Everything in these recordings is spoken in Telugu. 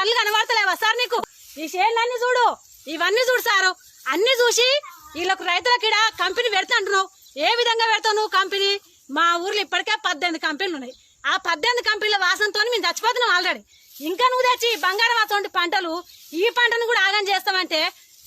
కళ్ళు కనబడతలేవా సార్ నీకు? ఈ చేనులన్నీ చూడు. ఇవన్నీ చూడు సారు. అన్ని చూసి వీళ్ళకు రైతులకు ఇక్కడ కంపెనీ పెడతా అంటున్నావు ఏ విధంగా పెడతావు నువ్వు కంపెనీ? మా ఊర్లో ఇప్పటికే పద్దెనిమిది కంపెనీలు ఉన్నాయి. ఆ పద్దెనిమిది కంపెనీల వాసనతో మేము చచ్చిపోతున్నాం ఆల్రెడీ ఇంకా నువ్వు తెచ్చి బంగారం అటువంటి పంటలు ఈ పంటను కూడా ఆగం చేస్తామంటే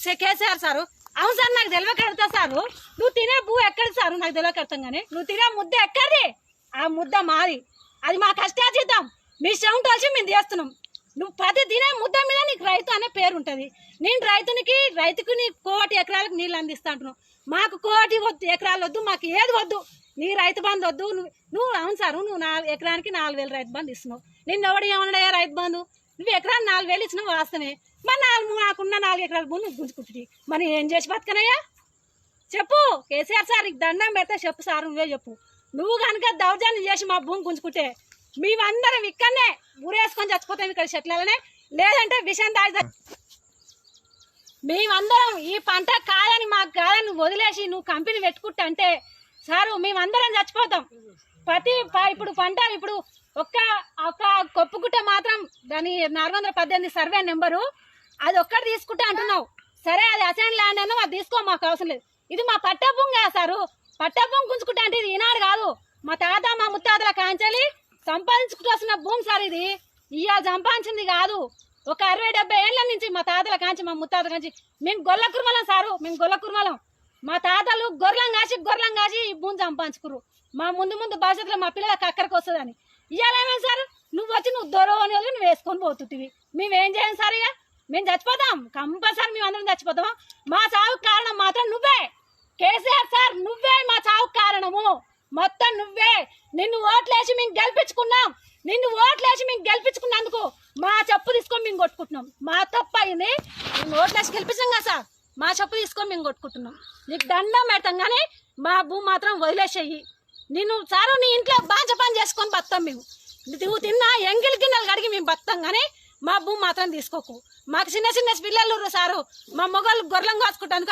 సే- కేసీఆర్ సారు. అవును సార్ నాకు తెలియక కడతా సారు. నువ్వు తినే భూ ఎక్కడి సారు? నాకు తెలియక కడతాం కానీ నువ్వు తినే ముద్ద ఎక్కడిది? ఆ ముద్ద మాది. అది మా కష్టాజీతం మీ శ్రమం కలిసి మేము చేస్తున్నాం నువ్వు పది దినే ముద్ద మీద నీకు రైతు అనే పేరు ఉంటుంది. నేను రైతునికి రైతుకు నీ కోటి ఎకరాలకు నీళ్ళు అందిస్తా అంటున్నావు. మాకు కోటి వద్దు ఎకరాలు వద్దు మాకు ఏది వద్దు. నీ రైతు బంధు వద్దు. నువ్వు నువ్వు అవును సారు నువ్వు నాలుగు ఎకరానికి నాలుగు వేలు రైతు బంధు ఇస్తున్నావు. నిన్న ఎవడు ఏమన్నాడయ్యా రైతు బంధు? నువ్వు ఎకరానికి నాలుగు వేలు ఇచ్చినావు వాస్తవే మరి నాలుగు నాకున్న నాలుగు ఎకరాల భూమి నువ్వు గుంజుకుంటుంది మరి ఏం చేసి బతకనయ్యా? చెప్పు కేసీఆర్ సార్ నీకు దండం పెడితే చెప్పు సార్ నువ్వే చెప్పు. నువ్వు కనుక దౌర్జన్యం చేసి మా భూమి గుంజుకుంటే మేమందరం ఇక్కడనే ఊరేసుకొని చచ్చిపోతాం ఇక్కడ చెట్లనే లేదంటే విషయం దాగి మేమందరం ఈ పంట కాదని మాకు కాదని వదిలేసి నువ్వు కంపెనీ పెట్టుకుంటా అంటే సారు మేమందరం చచ్చిపోతాం. ప్రతి ఇప్పుడు పంట ఇప్పుడు ఒక్క ఒక కొప్పుకుంటే మాత్రం దాని నాలుగు వందల పద్దెనిమిది సర్వే నెంబరు. అది ఒక్కటి తీసుకుంటా అంటున్నావు. సరే అది అసైన్ ల్యాండ్ అన్న అది తీసుకో మాకు అవసరం లేదు. ఇది మా పట్ట కదా సారు. పట్ట గుంజుకుంటా అంటే ఇది ఈనాడు కాదు. మా తాత మా ముత్తాతల కాంచాలి సంపాదించుకుంటూ వస్తున్న భూమి సార్ ఇది. ఇవాళ సంపాదించింది కాదు. ఒక అరవై డెబ్బై ఏళ్ళ నుంచి మా తాతల కాంచి మా ముత్తాతల కాంచి. మేము గొల్ల కుర్మలం సారు మేము గొల్ల కుర్మలం. మా తాతలు గొర్రెలం కాసి గొర్రెలం కాసి ఈ భూమి సంపాదించుకురు మా ముందు ముందు భవిష్యత్తులో మా పిల్లలకు అక్కడికి వస్తుందని. ఇవాళ సార్? నువ్వు వచ్చి నువ్వు దొరవ అని వదిలి నువ్వు వేసుకొని పోతుంటివి. మేమేం చేయం సార్ ఇక? మేము చచ్చిపోతాం. కంపల్సరీ మేము అందరం చచ్చిపోతాం మా చావుకు కారణం మాత్రం నువ్వే. కేసీఆర్ సార్ నువ్వే మా చావుకు కారణము. మొత్తం నువ్వే. నిన్ను ఓట్లేసి మేము గెలిపించుకున్నాం. నిన్ను ఓట్లేసి మేము గెలిపించుకున్నందుకు మా చెప్పు తీసుకొని మేము కొట్టుకుంటున్నాం. మా తప్పు అయింది. మేము ఓట్లేసి గెలిపించాం కదా సార్. మా చెప్పు తీసుకొని మేము కొట్టుకుంటున్నాం. నీకు దండం పెడతాం కానీ మా భూమి మాత్రం వదిలేసేయి. నిన్ను సారు నీ ఇంట్లో బాంచ పని చేసుకొని బతాం మేము. నువ్వు తిన్నా ఎంగిలి గిన్నెలు కడిగి మేము బతాం కానీ మా భూమి మాత్రం తీసుకోకు. మాకు చిన్న చిన్న పిల్లలు సారు. మా మొగలు గొర్రెలం కాచుకుంటాను